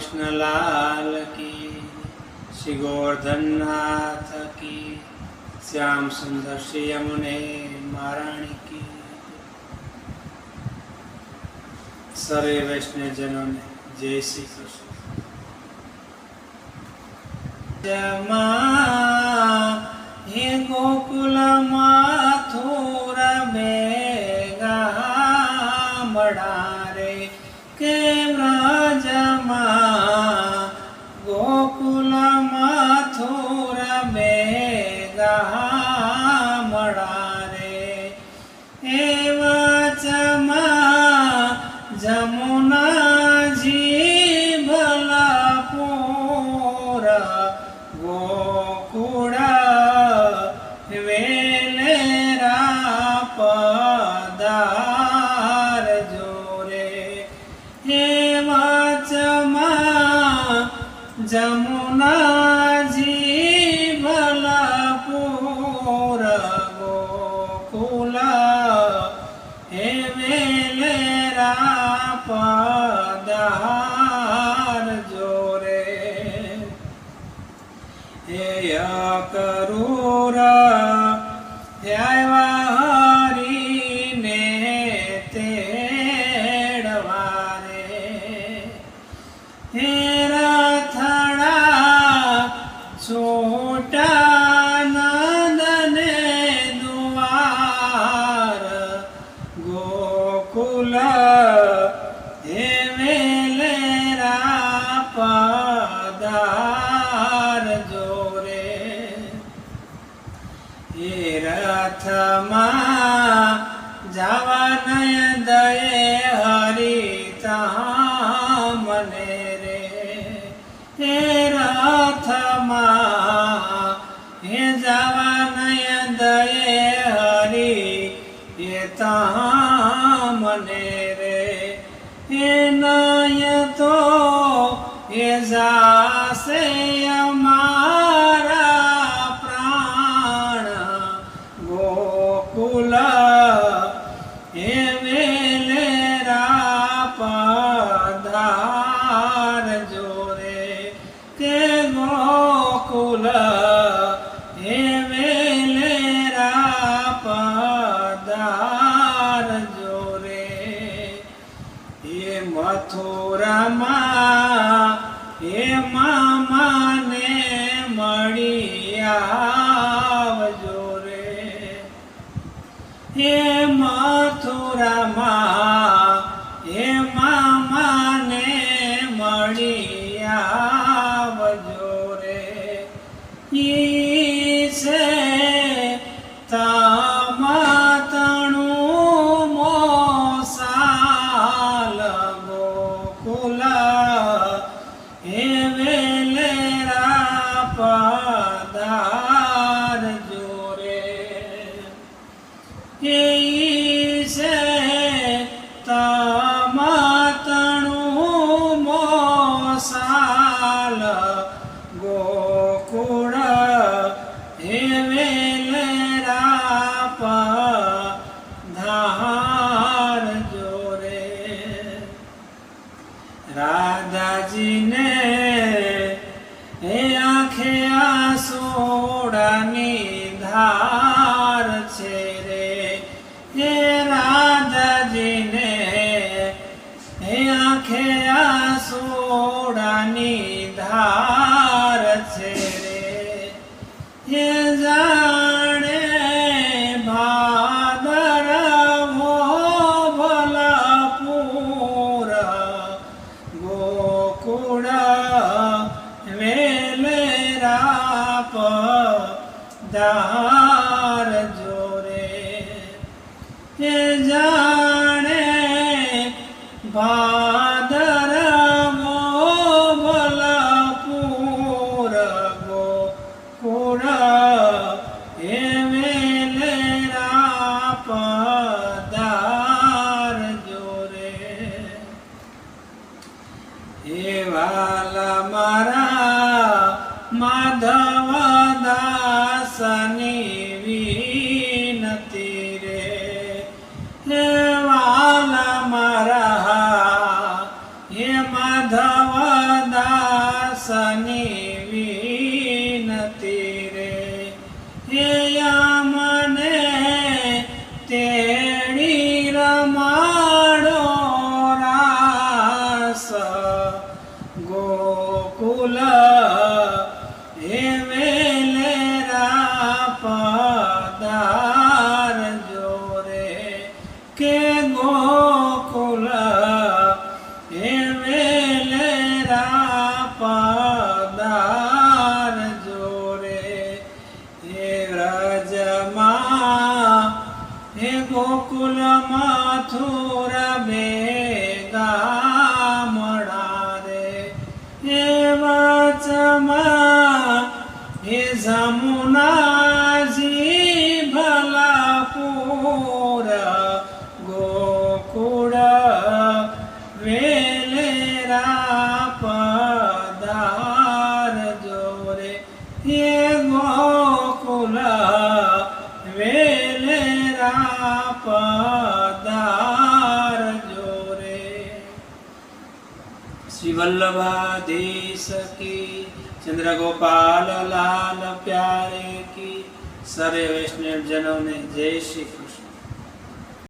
કૃષ્ણલાલ કી શ્રી ગોવર્ધનનાથ કી શ્યામ સુંદર શ્રી યમુને મહારાણી કી સર્વે વૈષ્ણવજનોને જય શ્રી કૃષ્ણ જમા હે ગોકુલ માથુર મેગા મડારે ગોકુળ વેલેરા પદાર જોરે હે વાચમા જમુનાજી ભલાપુર ગોકુલ હે વેલેરા আকারও રથમાં જવા નય દયે હરિતા મને રે. હે રથમાં હે જવા નય દયે હરી એ તા મને રે. હે નય તો હે જાસે પધાર જોરે. હે મથુરામાં હે મામાને મળી આવજો રે. હે મથુરામાં હે મામાને મળી આવજો ધાર છે રે. હે રાધાજીને હે આંખે આસોડાની ધાર છે રે. હે જાણે ભાદરવો ભલાપુર, ગોકુળ વેલેરા પધાર હે જાણે ગોકુલ હે વેલેરા પદાર જોરે કે ગોકુલ હે વેલેરા પદાર જોરે હે વ્રજમાં હે ગોકુલ માથુર બેગા મળારે હે વચમાં હે જમુનાજી ભલાપુર ગોકુળ શ્રી વલ્લભાધીશ કી ચંદ્રગોપાલ લાલ પ્યારે કી સરે વૈષ્ણવ જનોને જય શ્રી કૃષ્ણ